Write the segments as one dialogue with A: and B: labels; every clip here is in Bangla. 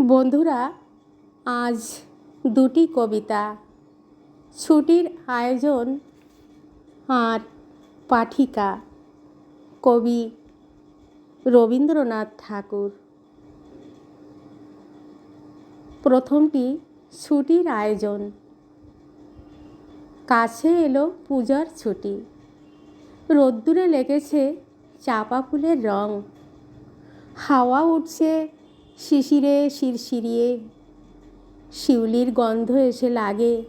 A: বন্ধুরা, আজ দুটি কবিতা। ছুটির আয়োজন আর পাঠিকা। কবি রবীন্দ্রনাথ ঠাকুর। প্রথমটি ছুটির আয়োজন। কাছে এলো পূজার ছুটি। রোদ্দুরে লেগেছে চাপা ফুলের রং। হাওয়া উঠছে শিশিরে শিরশিরিয়ে, শিউলির গন্ধ এসে লাগে।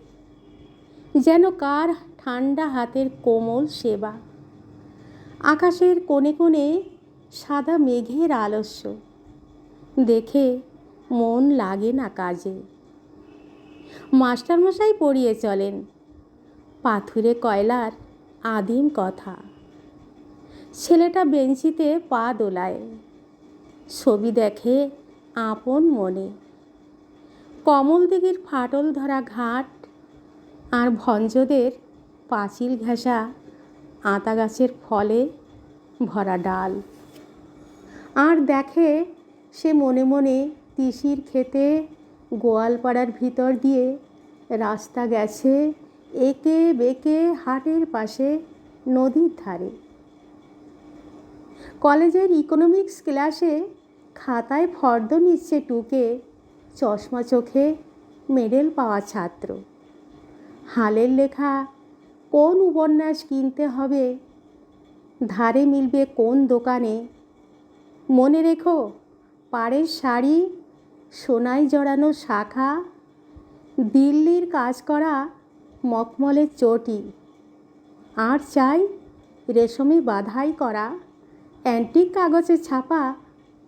A: যেন কার ঠান্ডা হাতের কোমল সেবা। আকাশের কোণে কোণে সাদা মেঘের আলস্য। দেখে মন লাগে না কাজে। মাস্টারমশাই পড়িয়ে চলেন। পাথুরে কয়লার আদিম কথা। ছেলেটা বেঞ্চিতে পা দোলায়। ছবি দেখে আপন মনে। কমল দিঘির ফাটল ধরা ঘাট আর ভঞ্জদের পাঁচিল ঘেঁষা আতা গাছের ফলে ভরা ডাল। আর দেখে সে মনে মনে তিসির খেতে গোয়ালপাড়ার ভিতর দিয়ে রাস্তা গেছে একে বেঁকে হাটের পাশে নদীর ধারে। কলেজের ইকোনমিক্স ক্লাসে খাতায় ফর্দ নিচ্ছে টুকে, চশমা চোখে মেডেল পাওয়া ছাত্র। হালের লেখা, কোন উপন্যাস কিনতে হবে? ধারে মিলবে কোন দোকানে? মনে রেখো, পাড়ের শাড়ি সোনায় জড়ানো শাখা, দিল্লির কাজ করা মখমলের চটি। আর চাই রেশমে বাধাই করা, অ্যান্টিক কাগজে ছাপা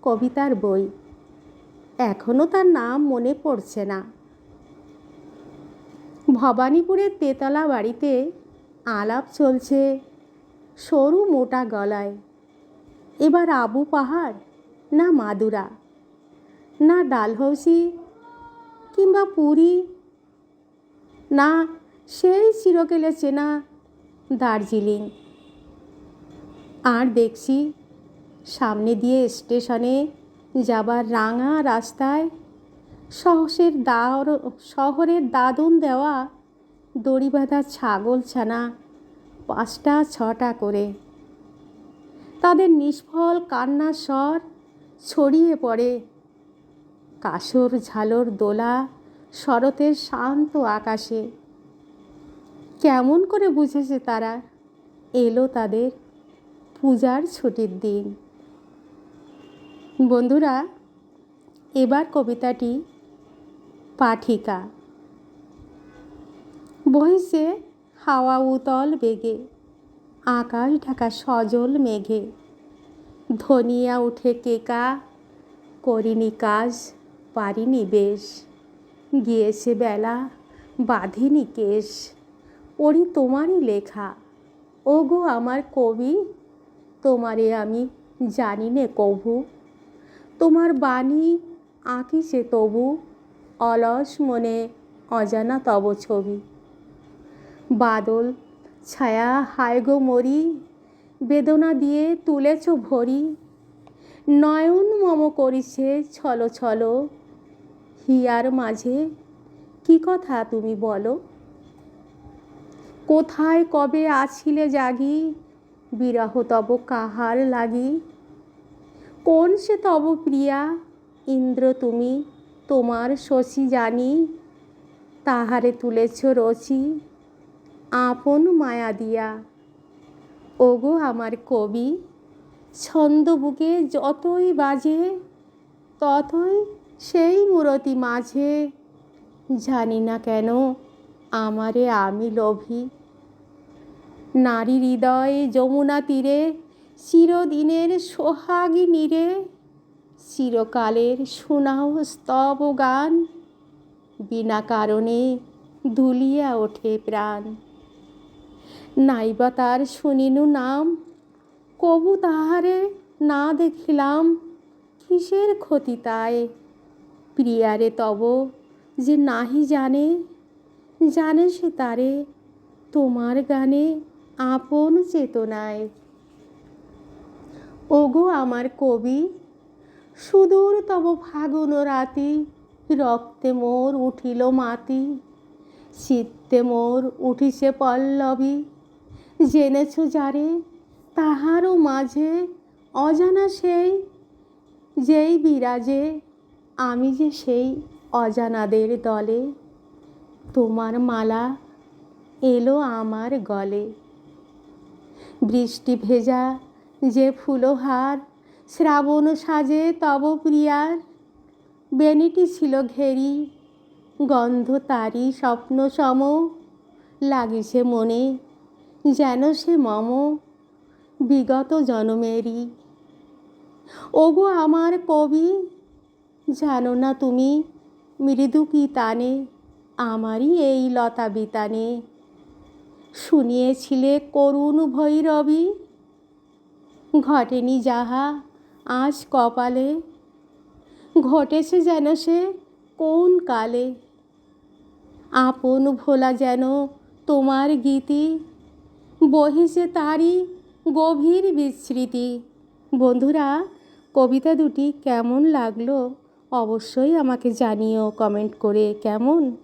A: কবিতার বই। এখনও তার নাম মনে পড়ছে না। ভবানীপুরের তেতলা বাড়িতে আলাপ চলছে সরু মোটা গলায়। এবার আবু পাহাড় না মাদুরা, না ডালহৌসি কিংবা পুরী, না সেই চিরকেলে চেনা দার্জিলিং। আর দেখছি সামনে দিয়ে স্টেশনে যাবার রাঙা রাস্তায় শহরের দাওর, শহরের দাদন দেওয়া দড়ি বাঁধা ছাগল ছানা পাঁচটা, ছটা করে। তাদের নিষ্ফল কান্নার স্বর ছড়িয়ে পড়ে। কাসর ঝালর দোলা শরতের শান্ত আকাশে। কেমন করে বুঝেছে তারা? এলো তাদের পূজার ছুটির দিন। বন্ধুরা, এবার কবিতাটি পাঠিকা। বহিছে হাওয়া উতল বেগে, আকাশ ঢাকা সজল মেঘে। ধনিয়া উঠে কেকা, করিনি কাজ, পারিনি বেশ। গিয়েছে বেলা, বাঁধিনি কেশ। পড়ি তোমারই লেখা ও গো আমার কবি, তোমারে আমি জানি নে কভু। তোমার বাণী আঁকিছে তবু, অলস মনে অজানা তব ছবি। বাদল, ছায়া, হায় গো মরি, বেদনা দিয়ে তুলেছ ভরি, নয়ন মম করিছে ছলো ছলো, হিয়ার মাঝে কি কথা তুমি বলো? কোথায় কবে আছিলে জাগি, বিরহ তব কাহার লাগি কোন সে তব প্রিয়া? ইন্দ্র, তুমি তোমার শশী জানি, তাহারে তুলেছ রচি, আপন মায়া দিয়া। ওগো আমার কবি, ছন্দ বুকে যতই বাজে, ততই সেই মূরতি মাঝে। জানি না কেন আমারে আমি লোভী। নারী হৃদয়ে যমুনা তীরে চিরদিনের সোহাগী নীরে চিরকালের শোনাও স্তব গান বিনা কারণে দুলিয়া ওঠে প্রাণ। নাইবা তার শুনিনু নাম, কবু তাহারে না দেখিলাম, কিসের ক্ষতি তাই? প্রিয়ারে তব যে নাহি জানে জানে সে তারে, তোমার গানে আপন চেতনায়। ওগো আমার কবি, সুদূর তব ফাগুন রাতি, রক্তে মোর উঠিল মাতি চিত্তে মোর উঠিছে পল্লবী। জেনেছ যারে, তাহারও মাঝে অজানা সেই, যেই বিরাজে, আমি যে সেই অজানাদের দলে। তোমার মালা এলো আমার গলে, বৃষ্টি ভেজা যে ফুলহার শ্রাবণ সাজে তব প্রিয়ার। বেনিটি ছিল ঘেরি, গন্ধ তারি স্বপ্ন সম। লাগিছে মনে, যেন সে মম। বিগত জনমেরই। ওগো আমার কবি, জানো না তুমি মৃদু কি তানে? আমারই এই লতা বিতানে। শুনিয়েছিলে করুণ ভৈরবী ঘটেনি যাহা আজ কপালে। ঘটেছে যেন সে কোন কালে? আপন ভোলা যেন তোমার গীতি। বহিছে তারই গভীর বিস্মৃতি। বন্ধুরা, কবিতা দুটি কেমন লাগল অবশ্যই আমাকে জানিও কমেন্ট করে। কেমন?